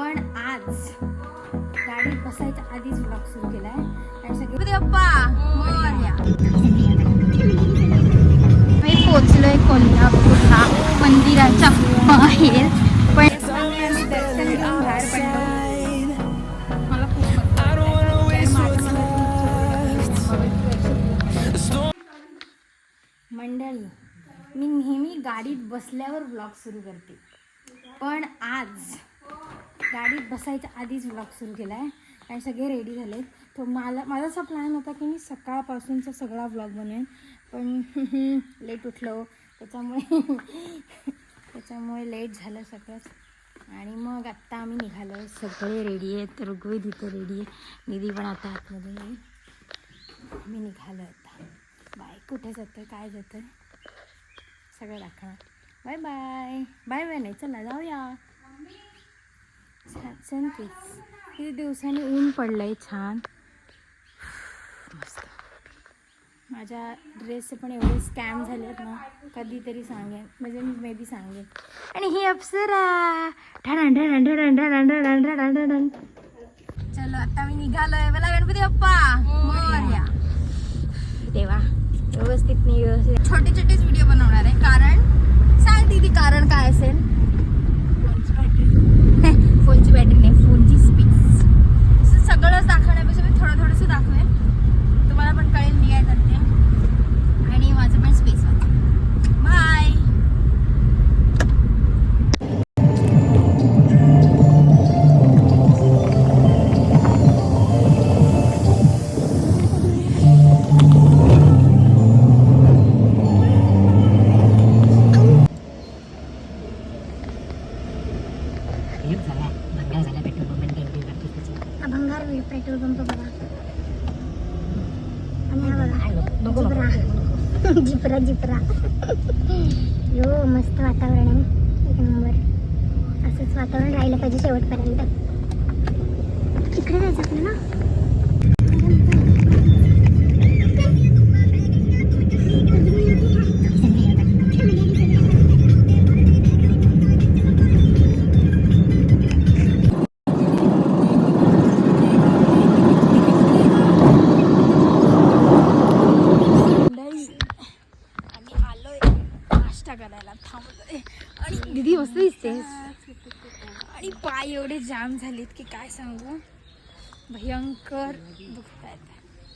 पण आज गाडीत बसायच्या आधीच ब्लॉग सुरू केलाय. आणि सगळे मी पोचलोय कोल्हापूरला मंदिराच्या बाहेर. पण बाहेर पडलो मला खूप मजा मंडळी मी नेहमी गाडीत बसल्यावर ब्लॉग सुरू करते. पण आज गाडीत बसायच्या आधीच ब्लॉग सुरू केला आहे आणि सगळे रेडी झालेत. तर मला माझा असा प्लॅन होता की मी सकाळपासूनचा सगळा ब्लॉग बनवेन. पण लेट उठलो. त्याच्यामुळे त्याच्यामुळे लेट झालं सगळंच. आणि मग आत्ता आम्ही निघालो आहे सगळे रेडी आहेत. ऋग्वेद इथं रेडी आहे. निधी पण आता आतमध्ये येईल मी निघालो आता. बाय. कुठे जातं काय जातं सगळं दाखवणार बाय बाय. Bye bye. नाही चला जाऊया. किती दिवसांनी ऊन पडलं आहे छान. मस्त. माझ्या ड्रेसचे पण एवढे स्कॅम झालेत ना कधीतरी सांगेन. म्हणजे मी मे बी सांगेन. आणि ही अप्सरा. ढडण ढडण ढडण ढडण ढडण ढडण चलो आता मी निघालोय. मला गणपती बाप्पा. मोरया. देवा. व्यवस्थित नाही व्यवस्थित छोटे छोटेच व्हिडिओ बनवणार आहे. कारण सांग दीदी कारण काय असेल? కొంచెం బయటకు पाहिजे शेवटपर्यंत. नाश्ता करायला थांबलोय. आणि दिदी मस्त दिसतेस आणि पाय एवढे जाम झालेत की काय सांगू? भयंकर दुखतायत.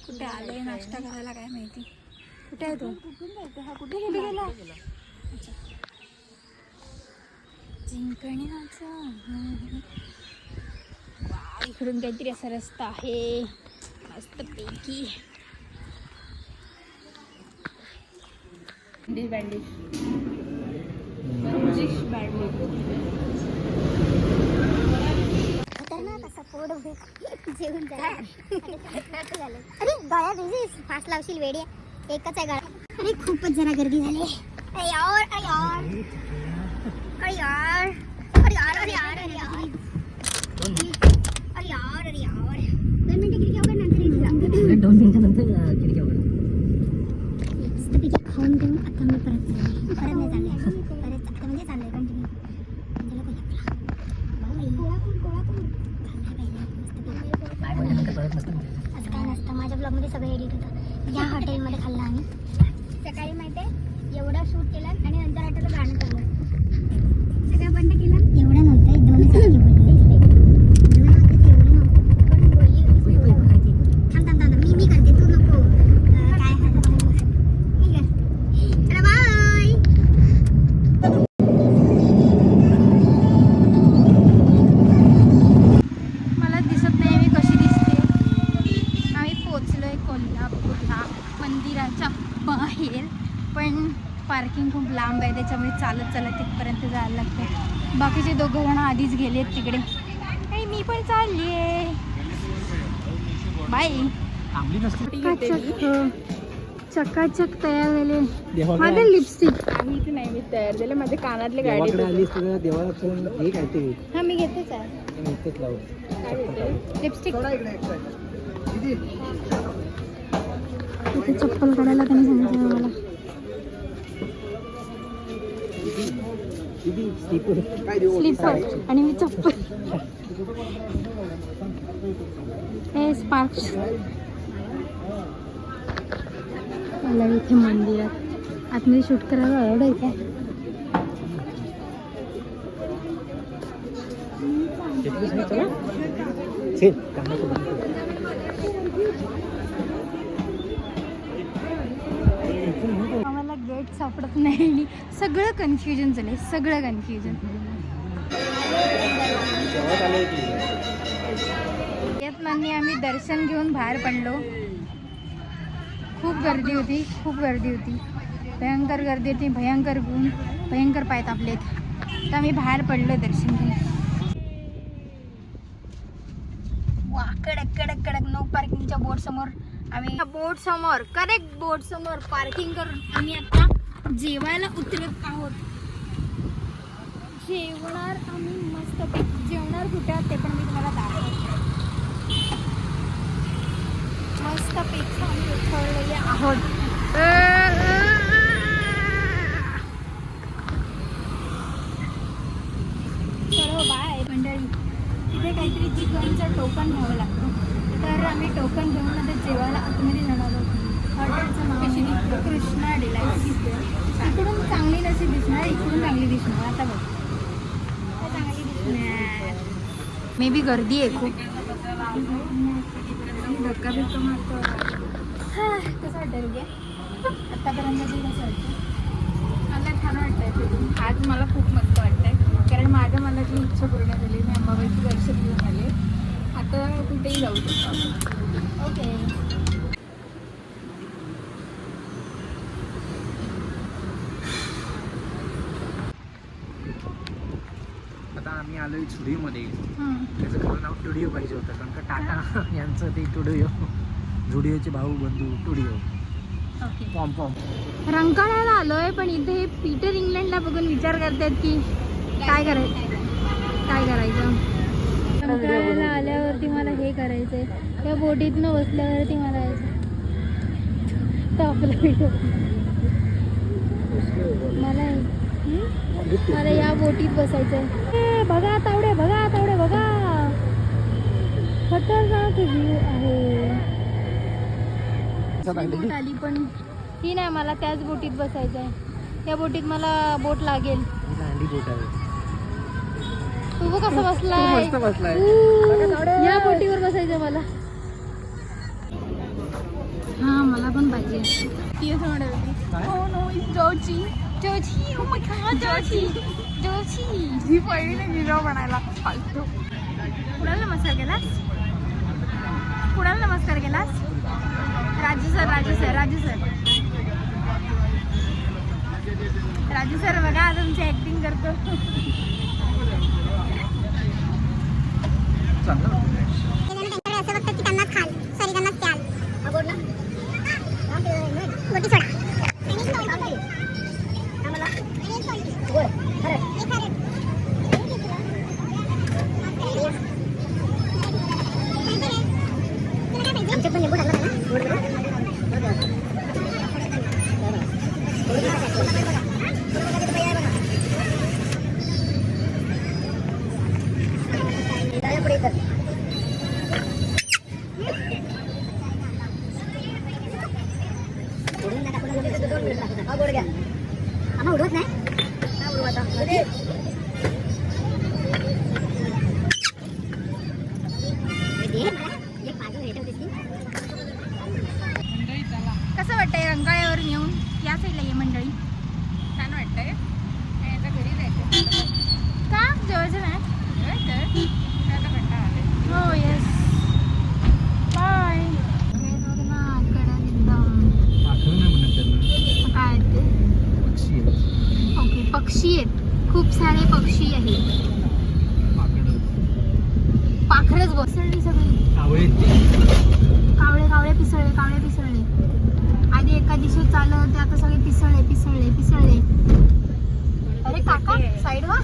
कुठे आलोय नाश्ता करायला काय माहिती? कुठे आहे तो? कुठे कुठे गेला इकडून काहीतरी असा रस्ता आहे. मस्त पैकी. बँडेज बँडेज फ़िश बँडेज अरे गळ्या जरा गर्दी झाली. यार यार. अरे यार. अरे यार अरे यार अरे यार. अरे यार अरे यार. दोन मिनिटं किती नंतर असं काय नसतं. माझ्या ब्लॉगमध्ये सगळं एडिट होतं. या हॉटेलमध्ये खाल्लं आम्ही. सकाळी माहिती आहे? एवढा शूट केला आणि नंतर हॉटेलला गाणं चाललं सगळं बंद केलं? एवढं नव्हतं. दोनच आधीच गेलेत तिकडे. आणि मी पण चालली आहे. बाय. नसती. चकाचक तयार झाले. माझे लिपस्टिक आम्ही नाही मी तयार झाले. माझे कानातले गाडी हे काय ते हा मी घेतेच आहे. लिपस्टिक चप्पल काढायला त्यांनी सांगितलं मला. स्लीपर आणि मी चप्पल. हे स्पार्क्स मला इथे मंदिरात आतमध्ये शूट करायला आवड आहे काय लाइट सापडत नाही. सगळं कन्फ्युजन झालं आहे सगळं कन्फ्युजन येत नाही आम्ही दर्शन घेऊन बाहेर पडलो. खूप गर्दी होती खूप गर्दी होती. भयंकर गर्दी होती भयंकर गुण भयंकर पाय तापलेत. तर आम्ही बाहेर पडलो दर्शन घेऊन. वा कडक कडक कडक नो पार्किंगच्या बोर्ड समोर. आम्ही बोर्ड समोर करेक्ट बोर्ड समोर पार्किंग करून आम्ही आता जेवायला उतरत आहोत. जेवणार आम्ही मस्त जेवणार कुठे ते पण मी तुम्हाला दाखवते. मस्त पेक्षा आम्ही उतरलेले आहोत. सर्व बाय मंडळी. तिथे काहीतरी चिकनचं टोकन घ्यावं लागतं. तर आम्ही टोकन घेऊन आता जेवायला आतमध्ये जाणार आहोत हॉटेलचं नाव आहे कृष्णा डिलाईट इकडून चांगली नसे दिसणार इकडून चांगली दिसणार आता बघ आता चांगली दिसणार मे बी गर्दी आहे खूप. धक्का बिक्का मारतो हा कसं वाटतं घ्या आतापर्यंत ते कसं वाटतं मला छान वाटतंय आज मला खूप मस्त वाटतंय. कारण माझ्या मनातली इच्छा पूर्ण झाली मी अंबाबाईचं दर्शन घेऊन आले. आता कुठेही जाऊ शकतो ओके. आता आम्ही आलोय झुडिओमध्ये हां. त्याचं खरं नाव टुडिओ पाहिजे होतं कारण का टाटा यांचं ते टुडिओ. झुडिओचे भाऊ बंधू टुडिओ. पॉम पॉम रंकाळ्याला आलोय पण इथे पीटर इंग्लंडला बघून विचार करतायत की काय करायचं काय करायचं? रंकाळ्याला आल्यावरती मला हे करायचंय. त्या बोटीतनं बसल्यावरती मला यायचं व्हिडिओ मला? मला या बोटीत बसायचंय. बघा तावडे बघा तावडे बघा खतरनाक व्ह्यू आहे. बोट आली पण ही नाही मला त्याच बोटीत बसायचं आहे. त्या बोटीत मला बोट लागेल. तू बघ कसं बसलाय. मस्त बसलाय. ऊ, या बोटीवर बसायचं मला. हा मला पण पाहिजे. ती असं. जोची oh my God, जोची जोची ही पहिली नाही म्हणायला फालतू कुणाला नमस्कार केलास? कुणाला नमस्कार केलास? Raju sir Raju sir Raju sir. Raju sir बघा तुमची ऍक्टिंग करतो. उडवत नाही कसं वाटतंय रंगाळ्यावरून येऊन? या साईडला ये मंडळी. छान वाटतंय आणि आता घरी जायचं का जवळचं नाही आता कंटाळा आलाय. हो येस बाय ना कडक एकदम पाखरं नाही म्हणत त्यांना काय ते पक्षी आहे ओके पक्षी आहेत खूप सारे पक्षी आहेत पाखरं बसळली सगळी. कावळे कावळे पिसळले कावळे पिसळले. आधी एका दिवशी चालत होते आता सगळे पिसळले पिसळले पिसळले. अरे काका साईड वा हा,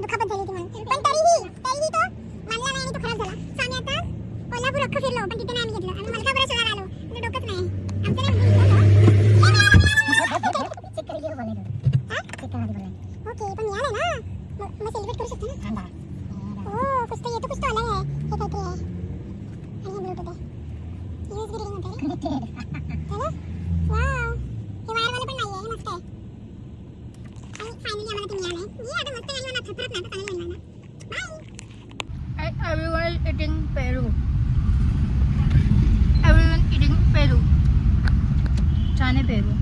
दुखापत झाली होती म्हणून. पण तरीही तरीही तो मानला नाही आणि तो खराब झाला. सो आम्ही आता कोल्हापूर अख्खं फिरलो पण तिथे Everyone eating Peru. Everyone eating Peru. China Peru.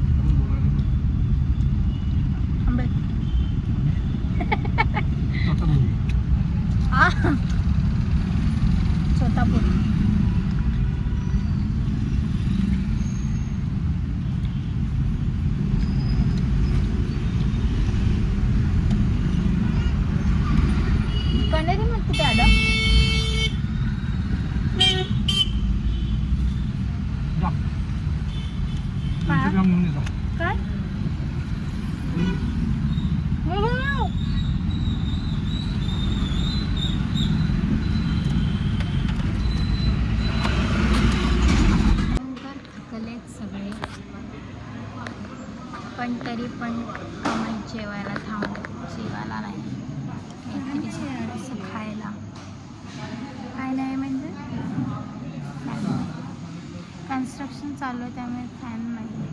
चालू आहे त्यामुळे फॅन नाही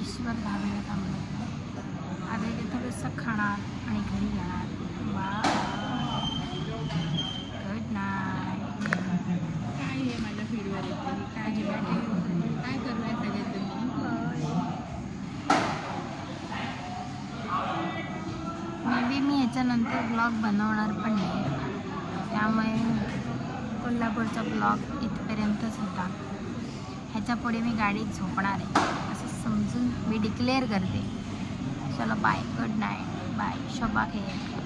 ईश्वर धाब्याला थांबलो आता इथे थोडंसं खाणार आणि घरी जाणार गुड नाईट काय आहे माझ्या येते काय काय करताय सगळे तुम्ही? मे बी मी ह्याच्यानंतर ब्लॉग बनवणार पण नाही. त्यामुळे कोल्हापूरचा ब्लॉग इथपर्यंतच होता. ह्याच्यापुढे मी गाडीत झोपणार आहे. असं समजून मी डिक्लेअर करते. चलो bye good night bye Shobha खेळ.